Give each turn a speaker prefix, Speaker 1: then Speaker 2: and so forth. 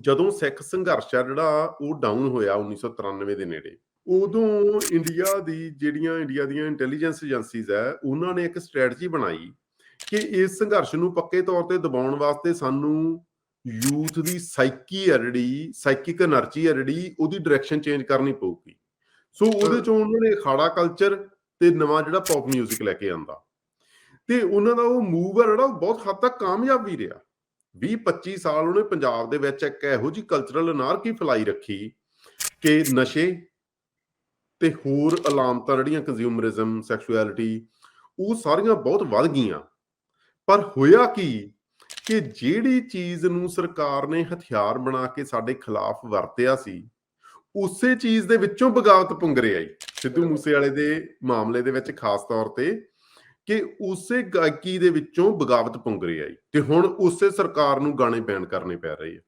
Speaker 1: ਜਦੋਂ ਸਿੱਖ ਸੰਘਰਸ਼ ਆ ਜਿਹੜਾ ਉਹ ਡਾਊਨ ਹੋਇਆ 1993 ਦੇ ਨੇੜੇ। ਉਦੋਂ ਇੰਡੀਆ ਦੀ ਜਿਹੜੀਆਂ ਇੰਡੀਆ ਦੀਆਂ ਇੰਟੈਲੀਜੈਂਸ ਏਜੰਸੀਜ਼ ਹੈ ਉਹਨਾਂ ਨੇ ਇੱਕ ਸਟ੍ਰੈਟਜੀ ਬਣਾਈ ਕਿ ਇਸ ਸੰਘਰਸ਼ ਨੂੰ ਪੱਕੇ ਤੌਰ ਤੇ ਦਬਾਉਣ ਵਾਸਤੇ ਸਾਨੂੰ ਯੂਥ ਦੀ ਸਾਈਕੀ ਆ ਜਿਹੜੀ ਸਾਈਕਿਕ એનર્ਜੀ ਆ ਜਿਹੜੀ ਉਹਦੀ ਡਾਇਰੈਕਸ਼ਨ ਚੇਂਜ ਕਰਨੀ ਪਊਗੀ। ਸੋ ਉਹਦੇ ਚੋਂ ਉਹਨਾਂ ਨੇ ਅਖਾੜਾ ਕਲਚਰ ਤੇ ਨਵਾਂ ਜਿਹੜਾ ਪੌਪ 뮤직 ਲੈ ਕੇ ਆਂਦਾ। ਤੇ ਉਹਨਾਂ ਦਾ ਉਹ ਮੂਵ ਆ ਜਿਹੜਾ ਉਹ ਬਹੁਤ ਹੱਦ ਤੱਕ ਕਾਮਯਾਬ ਵੀ ਰਿਹਾ। 20 25 ਸਾਲ ਉਹਨੇ ਪੰਜਾਬ ਦੇ ਵਿੱਚ ਇੱਕ ਇਹੋ ਜੀ ਕਲਚਰਲ ਅਨਾਰਕੀ ਫੈਲਾਈ ਰੱਖੀ ਕਿ ਨਸ਼ੇ ਤੇ ਹੋਰ ਅਲਾਮਤਾਂ ਜਿਹੜੀਆਂ ਕੰਜ਼ਿਊਮਰਿਜ਼ਮ ਸੈਕਸ਼ੁਅਲਿਟੀ ਉਹ ਸਾਰੀਆਂ ਬਹੁਤ ਵੱਧ ਗਈਆਂ। ਪਰ ਹੋਇਆ ਕੀ ਕਿ ਜਿਹੜੀ ਚੀਜ਼ ਨੂੰ ਸਰਕਾਰ ਨੇ ਹਥਿਆਰ ਬਣਾ ਕੇ ਸਾਡੇ ਖਿਲਾਫ ਵਰਤਿਆ ਸੀ ਉਸੇ ਚੀਜ਼ ਦੇ ਵਿੱਚੋਂ ਬਗਾਵਤ ਪੁੰਗਰੇ ਆਈ। ਸਿੱਧੂ ਮੂਸੇ ਵਾਲੇ ਦੇ ਮਾਮਲੇ ਦੇ ਵਿੱਚ ਖਾਸ ਤੌਰ ਤੇ ਕਿ ਉਸੇ ਗਾਇਕੀ ਦੇ ਵਿੱਚੋਂ ਬਗਾਵਤ ਪੁੰਗ ਪੁੰਗਰੇ ਆਈ ਤੇ ਹੁਣ ਉਸੇ ਸਰਕਾਰ ਨੂੰ ਗਾਣੇ ਬੈਨ ਕਰਨੇ ਪੈ ਰਹੇ ਆ